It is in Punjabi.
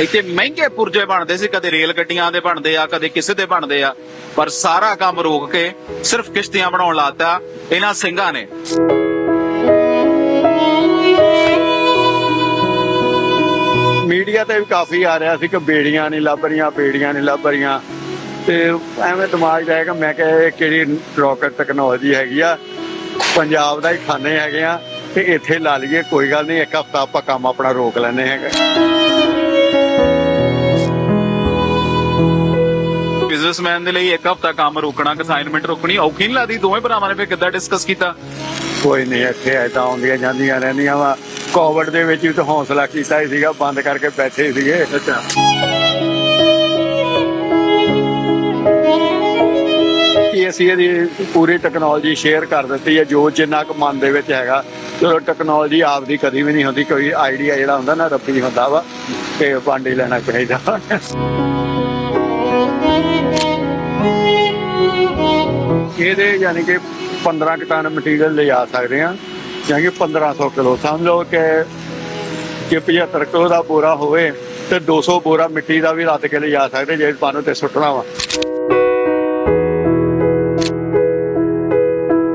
ਇੱਥੇ ਮਹਿੰਗੇ ਪੁਰਜੇ ਬਣਦੇ ਸੀ, ਕਦੇ ਰੇਲ ਗੱਡੀਆਂ ਦੇ ਬਣਦੇ ਆ, ਕਦੇ ਕਿਸੇ ਦੇ ਬਣਦੇ ਆ, ਪਰ ਸਾਰਾ ਕੰਮ ਰੋਕ ਕੇ ਸਿਰਫ ਕਿਸ਼ਤੀਆਂ ਬਣਾਉਣ ਲਾਤਾ, ਇਹਨਾਂ ਸਿੰਘਾਂ ਨੇ। ਮੀਡੀਆ ਤੇ ਵੀ ਕਾਫੀ ਆ ਰਿਹਾ ਸੀ ਕਿ ਬੇੜੀਆਂ ਨਹੀਂ ਲੱਭ ਰਹੀਆਂ, ਬੇੜੀਆਂ ਨਹੀਂ ਲੱਭ ਰਹੀਆਂ। ਤੇ ਐਵੇਂ ਦਿਮਾਗ ਜਾਏਗਾ ਮੈਂ ਕਿਹਾ ਇਹ ਕਿਹੜੀ ਰੌਕਟ ਟੈਕਨੋਲੋਜੀ ਹੈਗੀ ਆ, ਪੰਜਾਬ ਦਾ ਹੀ ਖਾਨੇ ਹੈਗੇ ਆ, ਤੇ ਇੱਥੇ ਲਾ ਲਈਏ, ਕੋਈ ਗੱਲ ਨਹੀਂ, ਇੱਕ ਹਫਤਾ ਆਪਾਂ ਕੰਮ ਆਪਣਾ ਰੋਕ ਲੈਨੇ ਹੈਗੇ। ਬਿਜ਼ਨਸਮੈਨ ਦੇ ਲਈ ਇੱਕ ਹਫਤਾ ਕੰਮ ਰੋਕਣਾ ਅਸਾਈਨਮੈਂਟ ਰੋਕਣੀ ਔਖੀ ਨਹੀਂ ਲੱਗਦੀ? ਦੋਵੇਂ ਭਰਾਵਾਂ ਨੇ ਫਿਰ ਕਿੱਦਾਂ ਡਿਸਕਸ ਕੀਤਾ? ਕੋਈ ਨਹੀਂ ਇੱਥੇ ਐਦਾਂ ਆਉਂਦੀਆਂ ਜਾਂਦੀਆਂ ਰਹਿੰਦੀਆਂ ਵਾ। ਕੋਵਿਡ ਦੇ ਵਿੱਚ ਵੀ ਤਾਂ ਹੌਸਲਾ ਕੀਤਾ ਹੀ ਸੀਗਾ ਬੰਦ ਕਰਕੇ ਬੈਠੇ ਸੀਗੇ। ਅੱਛਾ। ਕਿ ਅਸੀਂ ਇਹਦੀ ਪੂਰੀ ਟੈਕਨੋਲੋਜੀ ਸ਼ੇਅਰ ਕਰ ਦਿੱਤੀ ਹੈ? ਜੋ ਜਿੰਨਾ ਕੁ ਮਨ ਦੇ ਵਿੱਚ ਹੈਗਾ ਚਲੋ ਟੈਕਨੋਲੋਜੀ ਆਪਦੀ ਕਦੀ ਵੀ ਨਹੀਂ ਹੁੰਦੀ ਕੋਈ ਆਈਡੀਆ ਜਿਹੜਾ ਹੁੰਦਾ ਨਾ ਰੱਬੀ ਹੁੰਦਾ ਵਾ ਤੇ ਹੀ ਲੈਣਾ ਚਾਹੀਦਾ। ਇਹਦੇ ਯਾਨੀ ਕਿ 15 ਕੁ ਟਨ ਮਟੀਰੀਅਲ ਲਿਜਾ ਸਕਦੇ ਆ ਯਾਨੀ ਕਿ 1500 ਕਿਲੋ। ਸਮਝ ਲਓ ਕਿ ਜੇ 75 ਕਿਲੋ ਦਾ ਬੋਰਾ ਹੋਵੇ ਤੇ 200 ਬੋਰਾ ਮਿੱਟੀ ਦਾ ਵੀ ਰੱਦ ਕੇ ਲਿਜਾ ਸਕਦੇ ਜੇ ਪਾਣੋ ਤੇ ਸੁੱਟਣਾ ਵਾ।